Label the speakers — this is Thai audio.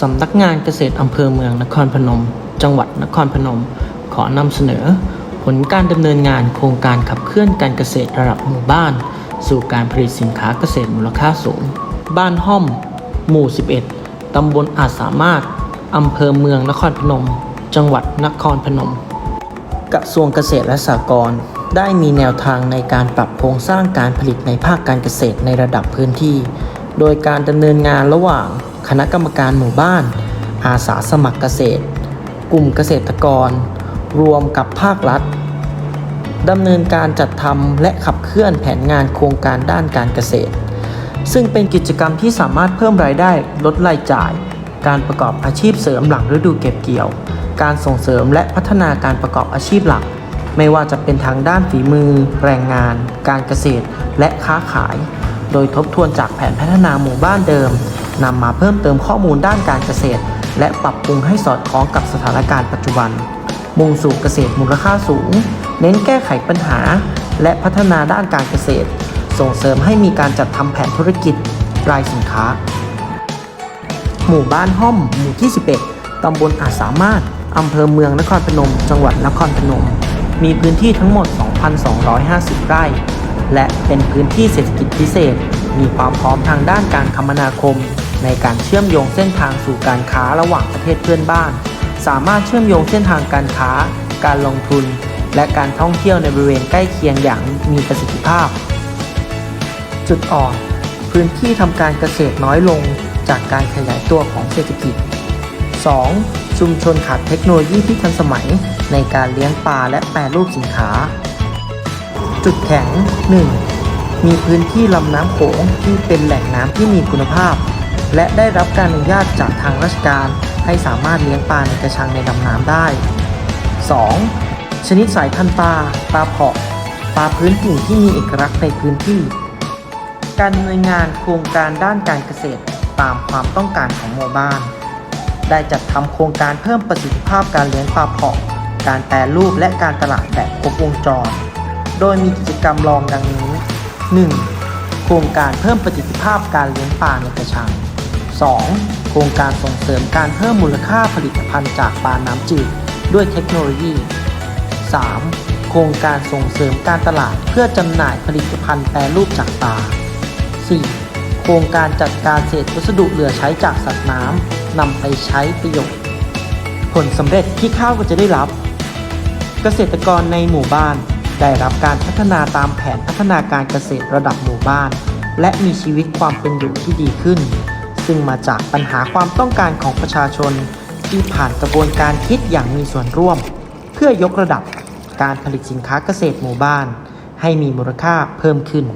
Speaker 1: สำนักงานเกษตรอำเภอเมืองนครพนม จังหวัดนครพนม ขอนำเสนอ ผลการดำเนินงานโครงการขับเคลื่อนการเกษตรระดับหมู่บ้าน สู่การผลิตสินค้าเกษตรมูลค่าสูง บ้านห้อม หมู่ 11 ตำบลอาจสามารถอำเภอเมืองนครพนม จังหวัดนครพนม กระทรวงเกษตรและสหกรณ์ได้มีแนวทางในการปรับโครงสร้างการผลิตในภาคการเกษตรในระดับพื้นที่ โดยการดำเนินงานระหว่าง คณะกรรมการหมู่บ้าน อาสาสมัครเกษตร กลุ่มเกษตรกร รวมกับภาครัฐดำเนินการจัดทำและขับเคลื่อนแผนงานโครงการด้านการเกษตร ซึ่งเป็นกิจกรรมที่สามารถเพิ่มรายได้ลดรายจ่าย การประกอบอาชีพเสริมหลังฤดูเก็บเกี่ยว การส่งเสริมและพัฒนาการประกอบอาชีพหลัก ไม่ว่าจะเป็นทางด้านฝีมือ แรงงาน การเกษตร และค้าขาย โดยทบทวนจากแผนพัฒนาหมู่บ้านเดิมนำมาเพิ่มเติมข้อมูลด้านการเกษตร และปรับปรุงให้สอดคล้องกับสถานการณ์ปัจจุบัน มุ่งสู่เกษตรมูลค่าสูง เน้นแก้ไขปัญหา และพัฒนาด้านการเกษตร ส่งเสริมให้มีการจัดทำแผนธุรกิจ รายสินค้า หมู่บ้านห้อม หมู่ที่ 11ตำบลอาจสามารถอำเภอเมืองนครพนม จังหวัดนครพนม มีพื้นที่ทั้งหมด 2,250 ไร่ และเป็นพื้นที่เศรษฐกิจพิเศษ มีความพร้อมทางด้านการคมนาคม ในการเชื่อมโยงเส้นทางสู่การค้าระหว่างประเทศเพื่อนบ้าน สามารถเชื่อมโยงเส้นทางการค้า การลงทุน และการท่องเที่ยวในบริเวณใกล้เคียงอย่างมีประสิทธิภาพ จุดอ่อน พื้นที่ทำการเกษตรน้อยลงจากการขยายตัวของเศรษฐกิจ 2. ชุมชนขาดเทคโนโลยีที่ทันสมัยในการเลี้ยงปลาและแปรรูปสินค้า จุดแข็ง 1. มีพื้นที่ลำน้ำโขงที่เป็นแหล่งน้ำที่มีคุณภาพ และได้รับการอนุญาตจากทางราชการให้สามารถเลี้ยงปลาในกระชังในลำน้ำได้ 2. ชนิดสายพันธุ์ปลา ปลาเผาะปลาพื้นถิ่นที่มีเอกลักษณ์ในพื้นที่ การดำเนินงานโครงการด้านการเกษตรตามความต้องการของหมู่บ้าน ได้จัดทำโครงการเพิ่มประสิทธิภาพการเลี้ยงปลาเผาะการแปรรูปและการตลาดแบบครบวงจร โดยมีกิจกรรมรองดังนี้ 1. โครงการเพิ่มประสิทธิภาพการเลี้ยงปลาในกระชัง 2. โครงการส่งเสริมการเพิ่มมูลค่าผลิตภัณฑ์จากปลาน้ำจืดด้วยเทคโนโลยี 3. โครงการส่งเสริมการตลาดเพื่อจำหน่ายผลิตภัณฑ์แปรรูปจากปลา 4. โครงการจัดการเศษวัสดุเหลือใช้จากสัตว์น้ำนำไปใช้ประโยชน์ ผลสำเร็จที่ข้าวก็จะได้รับ เกษตรกรในหมู่บ้าน ได้รับการพัฒนาตามแผนพัฒนาการเกษตรระดับหมู่บ้าน และมีชีวิตความเป็นอยู่ที่ดีขึ้น ซึ่งมาจากปัญหาความต้องการของประชาชน ที่ผ่านกระบวนการคิดอย่างมีส่วนร่วม เพื่อยกระดับการผลิตสินค้าเกษตรหมู่บ้าน ให้มีมูลค่าเพิ่มขึ้น